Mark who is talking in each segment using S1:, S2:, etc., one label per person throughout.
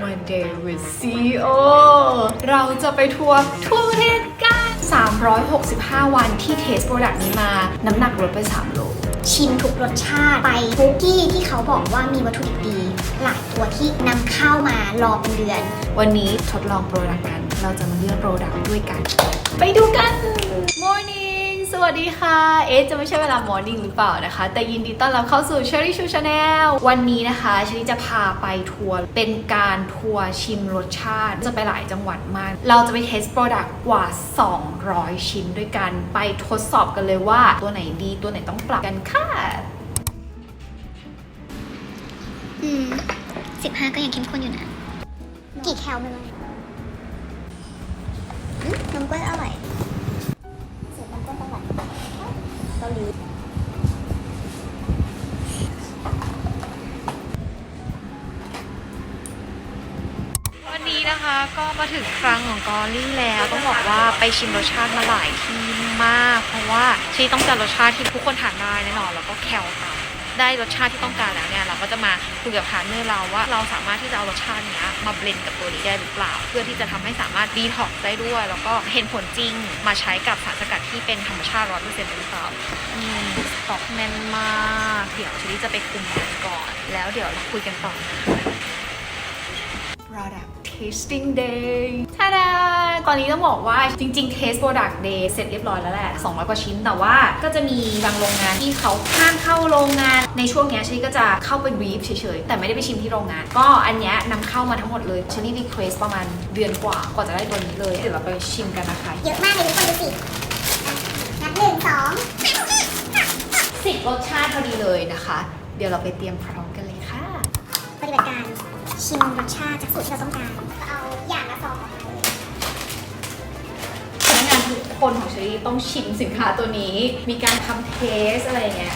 S1: One day with CEO เราจะไปทัวร์ทั่วประเทศกัน 365 วันที่เทสโปรดักต์นี้มา น้ำหนักลดไป 3 โล
S2: ชิมทุกรสชาติไปทุกที่ที่เขาบอกว่ามีวัตถุดิบดี หลายตัวที่นำเข้ามารอเป็นเดือน
S1: วันนี้ทดลองโปรดักต์กัน เราจะมาเลือกโปรดักต์ด้วยกัน ไปดูกัน Morning สวัสดีค่ะ เอ๊จะไม่ใช่เวลา Morning หรือเปล่านะคะ แต่ยินดีต้อนรับเข้าสู่ Cherry Chu Channel วันนี้นะคะเชอรี่จะพาไปทัวร์ เป็นการทัวร์ชิมรสชาติ จะไปหลายจังหวัดมาก เราจะไปเทสโปรดักต์กว่า 200 ชิ้นด้วยกัน ไปทดสอบกันเลยว่าตัวไหนดี ตัวไหนต้องปรับกันค่ะ
S2: อืมสิบห้าก็ยังเข้มข้นอยู่นะ กี่แคลไม่รู้อืมนมกล้วยอร่อย เกาหลี
S3: วันนี้นะคะก็มาถึงครั้งของกอรี่แล้วต้องบอกว่าไปชิมรสชาติมาหลายที่มาก เพราะว่าชีต้องการรสชาติที่ทุกคนทานได้แน่นอนแล้วก็แคลตาม ได้รสชาติที่ต้องการแล้วเนี่ยเราก็จะมาคุยกับพาร์ทเนอร์เราว่าเราสามารถที่จะเอารสชาติเนี้ยมาเบลนกับตัวนี้ได้หรือเปล่า เพื่อที่จะทำให้สามารถดีท็อกซ์ได้ด้วย แล้วก็เห็นผลจริงมาใช้กับสารสกัดที่เป็นธรรมชาติร้อยเปอร์เซ็นต์หรือเปล่าอืมสต็อกแน่นมาก เดี๋ยวชีจะไปคุมมันก่อน แล้วเดี๋ยวเราคุยกันต่อนะคะ
S1: Tasting Day ท่าดาตอนนี้ต้องบอกว่าจริงๆ Taste Product Day เสร็จเรียบร้อยแล้วแหละ 200 กว่าชิ้น แต่ว่าก็จะมีบางโรงงานที่เขาห้ามเข้าโรงงาน ในช่วงเนี้ยเชลี่ก็จะเข้าไปบีฟเฉยๆ แต่ไม่ได้ไปชิมที่โรงงาน ก็อันเนี้ยนำเข้ามาทั้งหมดเลยเชลี่รีเควสประมาณเดือนกว่ากว่าจะได้ตัวนี้เลย เดี๋ยวเราไปชิมกันนะคะ
S2: เยอะมากเลยทุกคนดูสินับหนึ่งสอง
S1: 10รสชาติพอดีเลยนะคะ เดี๋ยวเราไปเตรียมพร้อมกันเลยค่ะ
S2: ปฏิบัติการ ชิมรสชาติจากสูตรที่เราต้องการก็เอาอย่างละซองออกมาเลย
S1: พนักงานทุกคนของเชอรี่ต้องชิมสินค้าตัวนี้ มีการทำเทสอะไรอย่างเงี้ย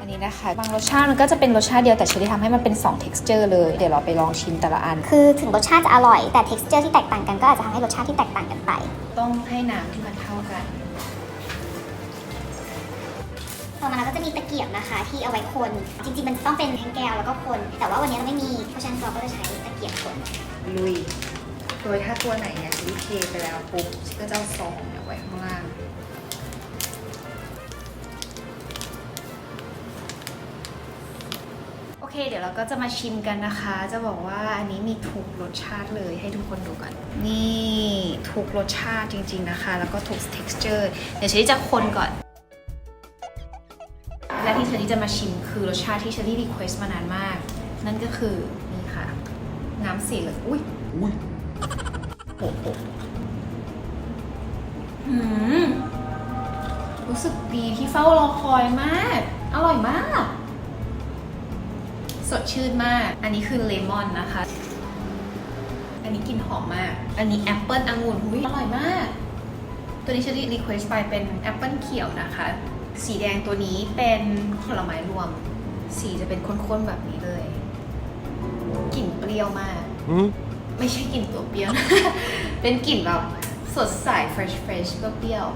S1: อันนี้นะคะ บางรสชาติมันก็จะเป็นรสชาติเดียวแต่เชอรี่ทำให้มันเป็น 2 texture เลย เดี๋ยวเราไปลองชิมแต่ละอัน
S2: คือถึงรสชาติจะอร่อยแต่ texture ที่แตกต่างกันก็อาจจะทำให้รสชาติที่แตกต่างกันไป
S1: ต้องให้น้ำที่มันเท่ากัน
S2: ต่อมาเราก็จะมีตะเกียบนะคะ ที่เอาไว้คน จริงๆ มันต้องเป็นแทงแก้วแล้วก็คน แต่ว่าวันนี้เราไม่มีเพราะฉะนั้นเราก็จะใช้ตะเกียบคน
S1: ลุย โดยถ้าตัวไหนเนี่ยเชอรี่เทไปแล้วปุ๊บก็จะเอาซองเนี่ยไว้ข้างล่างโอเค เดี๋ยวเราก็จะมาชิมกันนะคะ จะบอกว่าอันนี้มีทุกรสชาติเลยให้ทุกคนดูกัน นี่ทุกรสชาติจริง ๆนะคะ แล้วก็ทุก texture เดี๋ยวเชอรี่จะคนก่อน และที่เชอรี่จะมาชิมคือรสชาติที่เชอรี่รีเควสมานานมาก นั่นก็คือนี่ค่ะ น้ำสีเหลืองอุ้ย
S4: อุ้ย
S1: โอ้โหหืมรู้สึกดีที่เฝ้ารอคอยมาก อร่อยมาก สดชื่นมาก อันนี้คือเลมอนนะคะ อันนี้กลิ่นหอมมาก อันนี้แอปเปิลองุ่นหุยอร่อยมาก ตัวนี้เชอรี่รีเควสไปเป็นแอปเปิลเขียวนะคะ สีแดงตัวนี้เป็นผลไม้รวม สีจะเป็นข้นๆแบบนี้เลยกลิ่นเปรี้ยวมาก
S4: อืม
S1: ไม่ใช่กลิ่นตัวเปรี้ยวนะ เป็นกลิ่นแบบสดใส fresh fresh ก็เปรี้ยว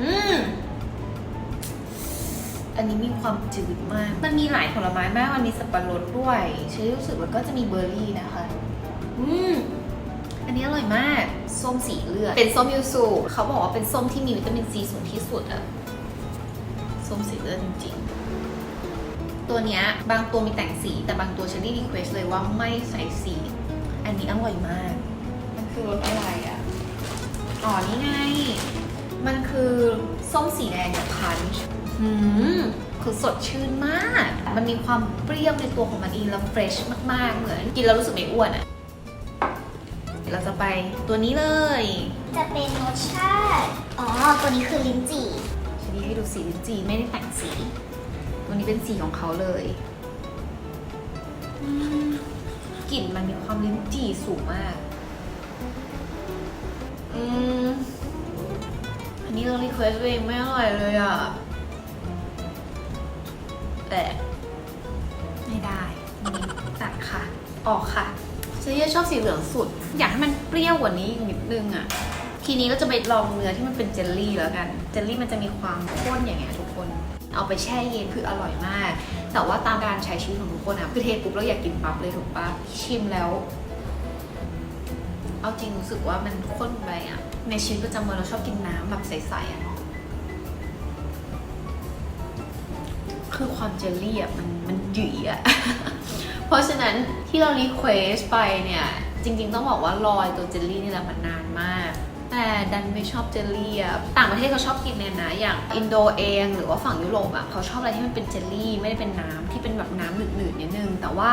S1: อืม อันนี้มีความจืดมาก มันมีหลายผลไม้มาก มันมีสับปะรดด้วยเชอรี่รู้สึกว่าก็จะมีเบอร์รี่นะคะ อืม อันนี้อร่อยมาก ส้มสีเลือด เป็นส้มยูสุเขาบอกว่าเป็นส้มที่มีวิตามินซีสูงที่สุดอะ ส้มสีเลือดจริงๆ ตัวเนี้ยบางตัวมีแต่งสี แต่บางตัวเชอรี่รีเควสเลยว่าไม่ใส่สี อันนี้อร่อยมาก มันคือรสอะไรอะ่ะ อ๋อ นี่ไง มันคือส้มสีแดงกับพันช์หืมคือสดชื่นมาก มันมีความเปรี้ยวในตัวของมันเองแล้วเฟรชมาก ๆ เหมือน กินแล้วรู้สึกไม่อ้วนอะ่ะเดี๋ยวเราจะไปตัวนี้เลย
S2: จะเป็นรสชาติ อ๋อ ตัวนี้คือลิ้นจี่ี้
S1: ให้ดูสีลิ้นจีไม่ได้แต่งสี ตัวนี้เป็นสีของเขาเลยกลิ่นมันมีความลิ้นจี่สูงมากอืมอันนี้เรารีเควสเองไม่อร่อยเลยอะ แต่ไม่ได้นี่ตัดค่ะ ออกค่ะเซเยชอบสีเหลืองสุด อยากให้มันเปรี้ยวกว่านี้อีกนิดนึงอะ ทีนี้เราจะไปลองเนื้อที่มันเป็นเจลลี่แล้วกัน เจลลี่มันจะมีความข้นอย่างเงี้ยทุกคน เอาไปแช่เย็นคืออร่อยมาก แต่ว่าตามการใช้ชีวิตของทุกคนอะคือเทปุ๊บเราอยากกินปั๊บเลยถูกปะชิมแล้ว เอาจริงรู้สึกว่ามันข้นไปอะในชีวิตประจำวันเราชอบกินน้ำแบบใสๆอะคือความเจลลี่อะมันมันหยุ่ยอะเพราะฉะนั้นที่เรารีเควสไปเนี่ย จริง ๆ ต้องบอกว่ารอยตัวเจลลี่นี่แหละมันนานมาก แต่ดันไม่ชอบเจลลี่อะต่างประเทศเขาชอบกินเนี่ยนะ อย่างอินโดเองหรือว่าฝั่งยุโรปอะเขาชอบอะไรที่มันเป็นเจลลี่ไม่ได้เป็นน้ำที่เป็นแบบน้ำหนืดๆนิดนึง แต่ว่า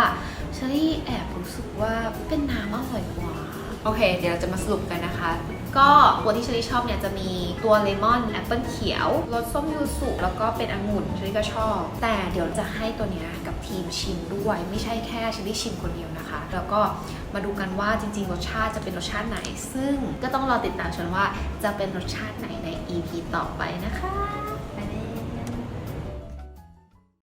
S1: เชอรี่แอบรู้สึกว่าเป็นน้ำอร่อยกว่า โอเค เดี๋ยวเราจะมาสรุปกันนะคะก็ตัวที่เชอรี่ชอบเนี่ยจะมีตัวเลมอนแอปเปิลเขียวรสส้มยูสุแล้วก็เป็นองุ่นเชอรี่ก็ชอบ แต่เดี๋ยวจะให้ตัวเนี้ย ทีมชิมด้วย ไม่ใช่แค่เชอรี่ชิมคนเดียวนะคะ แล้วก็มาดูกันว่าจริง ๆ รสชาติจะเป็นรสชาติไหน ซึ่งก็ต้องรอติดตามชนว่าจะเป็นรสชาติไหนใน EP ต่อไปนะคะ